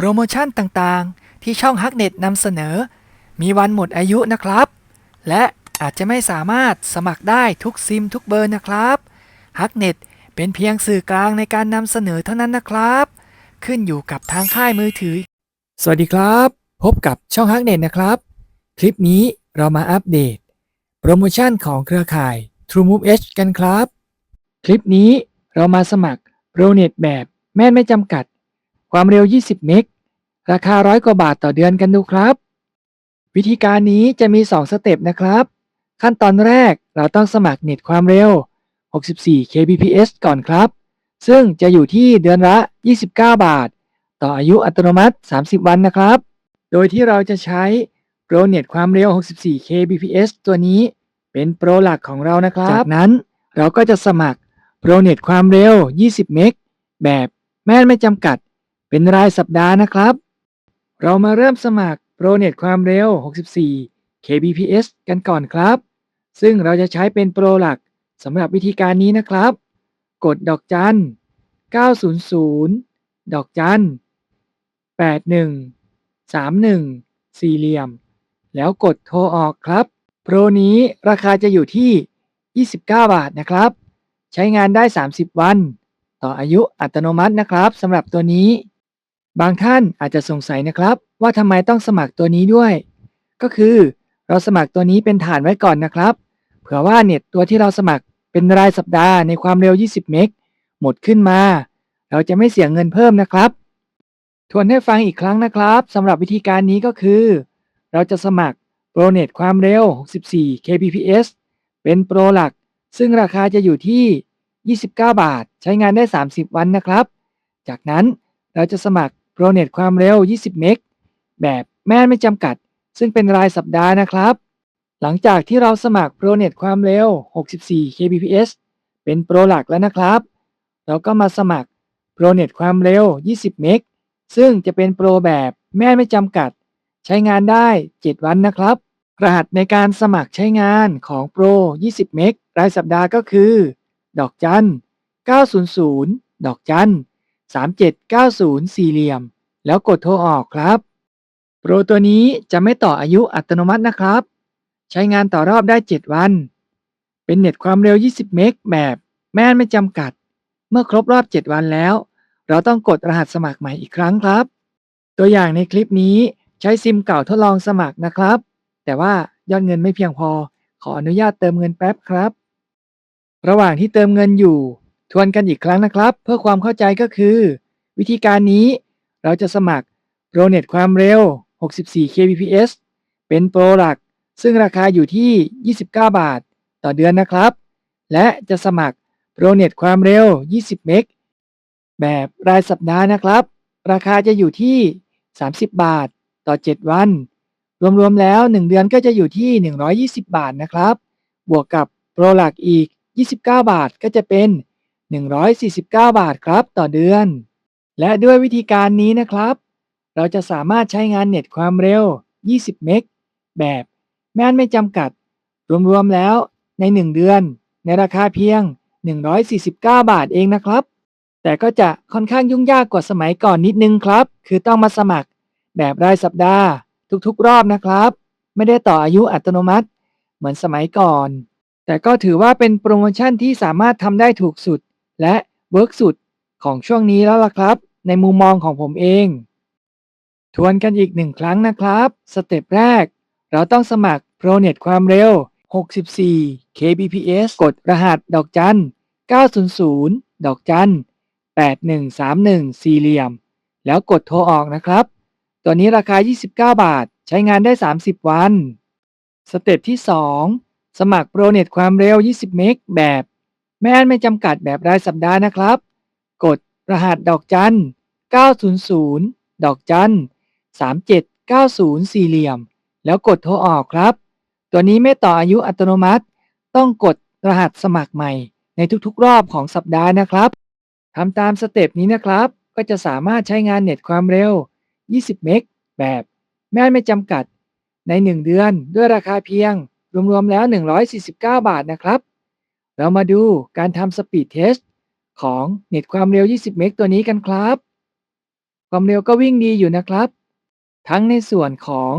โปรโมชั่นต่างๆ ที่ช่องฮักเน็ตนำเสนอ มีวันหมดอายุนะครับ และอาจจะไม่สามารถสมัครได้ทุกซิมทุกเบอร์นะครับฮักเน็ตเป็นเพียงสื่อกลางในการนำเสนอเท่านั้นนะครับ ขึ้นอยู่กับทางค่ายมือถือ สวัสดีครับ พบกับช่องฮักเน็ตนะครับ คลิปนี้เรามาอัปเดต โปรโมชั่นของเครือข่าย TrueMove H กันครับ คลิปนี้เรามาสมัครโปรเน็ตแบบแม่นไม่จำกัด ความเร็ว 20 เมก ราคาร้อยกว่าบาทต่อเดือนกันดูครับ วิธีการนี้จะมี 2 สเต็ปนะครับ ขั้นตอนแรกเราต้องสมัครเน็ตความเร็ว 64 kbps ก่อนครับ ซึ่งจะอยู่ที่เดือนละ 29 บาท ต่ออายุอัตโนมัติ 30 วันนะครับ โดยที่เราจะใช้โปรเน็ตความเร็ว 64 kbps ตัวนี้เป็นโปรหลักของเรานะครับ จากนั้นเราก็จะสมัครโปรเน็ตความเร็ว 20 เมก แบบแม่นไม่จำกัด เป็นรายสัปดาห์นะครับ เรามาเริ่มสมัครโปรเน็ตความเร็ว 64 kbps กันก่อนครับ ซึ่งเราจะใช้เป็นโปรหลักสำหรับวิธีการนี้นะครับ กดดอกจัน 900 ดอกจัน 81 31 สี่เหลี่ยม แล้วกดโทรออกครับ โปรนี้ราคาจะอยู่ที่ 29 บาทนะครับ ใช้งานได้ 30 วัน ต่ออายุอัตโนมัตินะครับสำหรับตัวนี้ บางท่านอาจจะสงสัยนะครับ ว่าทำไมต้องสมัครตัวนี้ด้วย ก็คือเราสมัครตัวนี้เป็นฐานไว้ก่อนนะครับ เผื่อว่าเน็ตตัวที่เราสมัครเป็นรายสัปดาห์ในความเร็ว 20 เมกหมดขึ้นมา เราจะไม่เสียเงินเพิ่มนะครับ ทวนให้ฟังอีกครั้งนะครับสำหรับวิธีการนี้ก็คือ เราจะสมัครโปรเน็ตความเร็ว64 kbps เป็นโปรหลัก ซึ่งราคาจะอยู่ที่ 29 บาท ใช้งานได้ 30 วันนะครับ จากนั้นเราจะสมัคร โปรเน็ตความเร็ว 20 เมก แบบแม่นไม่จำกัด ซึ่งเป็นรายสัปดาห์นะครับ หลังจากที่เราสมัครโปรเน็ตความเร็ว 64 kbps เป็นโปรหลักแล้วนะครับ เราก็มาสมัครโปรเน็ตความเร็ว 20 เมก ซึ่งจะเป็นโปรแบบแม่นไม่จำกัด ใช้งานได้ 7 วันนะครับ รหัสในการสมัครใช้งานของโปร 20 เมก รายสัปดาห์ก็คือ ดอกจัน 900 ดอกจัน 3790 สี่เหลี่ยม แล้วกดโทรออกครับ โปรตัวนี้จะไม่ต่ออายุอัตโนมัตินะครับ ใช้งานต่อรอบได้ 7 วัน เป็นเน็ตความเร็ว 20 เมกแบบแม่นไม่จำกัด เมื่อครบรอบ 7 วันแล้ว เราต้องกดรหัสสมัครใหม่อีกครั้งครับ ตัวอย่างในคลิปนี้ใช้ซิมเก่าทดลองสมัครนะครับ แต่ว่ายอดเงินไม่เพียงพอ ขออนุญาตเติมเงินแป๊บครับ ระหว่างที่เติมเงินอยู่ ทวนกันอีกครั้งนะครับ เพื่อความเข้าใจก็คือ วิธีการนี้เราจะสมัครโปรเน็ตความเร็ว 64 kbps เป็นโปรหลัก ซึ่งราคาอยู่ที่ 29 บาท ต่อเดือนนะครับ และจะสมัครโปรเน็ตความเร็ว 20 เมกแบบรายสัปดาห์นะครับ ราคาจะอยู่ที่ 30 บาท ต่อ 7 วัน รวมๆแล้ว 1 เดือนก็จะอยู่ที่ 120 บาทนะครับ บวกกับโปรหลักอีก 29 บาทก็จะเป็น 149 บาทครับต่อเดือน และด้วยวิธีการนี้นะครับ เราจะสามารถใช้งานเน็ตความเร็ว 20 เมก แบบแม่นไม่จำกัด รวมๆแล้วใน 1 เดือน ในราคาเพียง 149 บาทเองนะครับ แต่ก็จะค่อนข้างยุ่งยากกว่าสมัยก่อนนิดนึงครับ คือต้องมาสมัครแบบรายสัปดาห์ ทุกๆ รอบนะครับ ไม่ได้ต่ออายุอัตโนมัติ เหมือนสมัยก่อน แต่ก็ถือว่าเป็นโปรโมชั่นที่สามารถทำได้ถูกสุด และเวิร์กสุดของช่วงนี้แล้วล่ะครับ ในมุมมองของผมเอง ทวนกันอีกหนึ่งครั้งนะครับ สเต็ปแรก เราต้องสมัครโปรเน็ตความเร็ว 64 kbps กดรหัสดอกจัน 900 ดอกจัน 8131 สี่เหลี่ยม แล้วกดโทรออกนะครับ ตัวนี้ราคา 29 บาท ใช้งานได้ 30 วัน สเต็ปที่ 2 สมัครโปรเน็ตความเร็ว 20 เมกแบบ แม่นไม่จำกัดแบบรายสัปดาห์นะครับ กดรหัสดอกจัน 900 ดอกจัน 3790 สี่เหลี่ยม แล้วกดโทรออกครับ ตัวนี้ไม่ต่ออายุอัตโนมัติ ต้องกดรหัสสมัครใหม่ ในทุกๆ รอบของสัปดาห์นะครับทำตามสเต็ปนี้นะครับ ก็จะสามารถใช้งานเน็ตความเร็ว 20 เมกแบบแม่นไม่จำกัดใน 1 เดือนด้วยราคาเพียง รวมๆแล้ว 149 บาทนะครับ เรามาดูการทำสปีดเทสของเน็ตความเร็ว 20 เมกตัวนี้กันครับ ความเร็วก็วิ่งดีอยู่นะครับ ทั้งในส่วนของ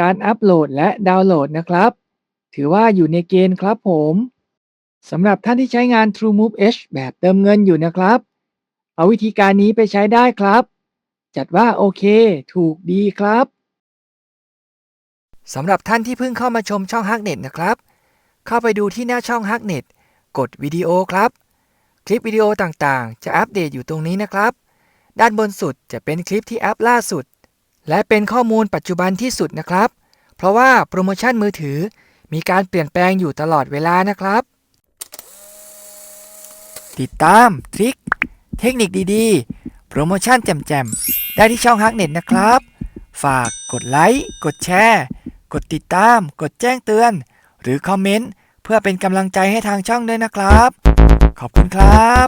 การอัปโหลดและดาวน์โหลดนะครับ ถือว่าอยู่ในเกณฑ์ครับผมสำหรับท่านที่ใช้งาน TrueMove H แบบเติมเงินอยู่นะครับ เอาวิธีการนี้ไปใช้ได้ครับ จัดว่าโอเค ถูกดีครับสำหรับท่านที่เพิ่งเข้ามาชมช่อง Hacknet นะครับ เข้าไปดูที่หน้าช่อง Hacknet กดวิดีโอครับ คลิปวิดีโอต่างๆ จะอัปเดตอยู่ตรงนี้นะครับ ด้านบนสุดจะเป็นคลิปที่อัปล่าสุด และเป็นข้อมูลปัจจุบันที่สุดนะครับ เพราะว่าโปรโมชั่นมือถือมีการเปลี่ยนแปลงอยู่ตลอดเวลานะครับ ติดตามทริคเทคนิคดีๆ โปรโมชั่นแจ่มๆ ได้ที่ช่องฮักเน็ตนะครับ ฝากกดไลค์ กดแชร์ กดติดตาม กดแจ้งเตือน หรือคอมเมนต์ เพื่อเป็นกำลังใจให้ทางช่องด้วยนะครับ ขอบคุณครับ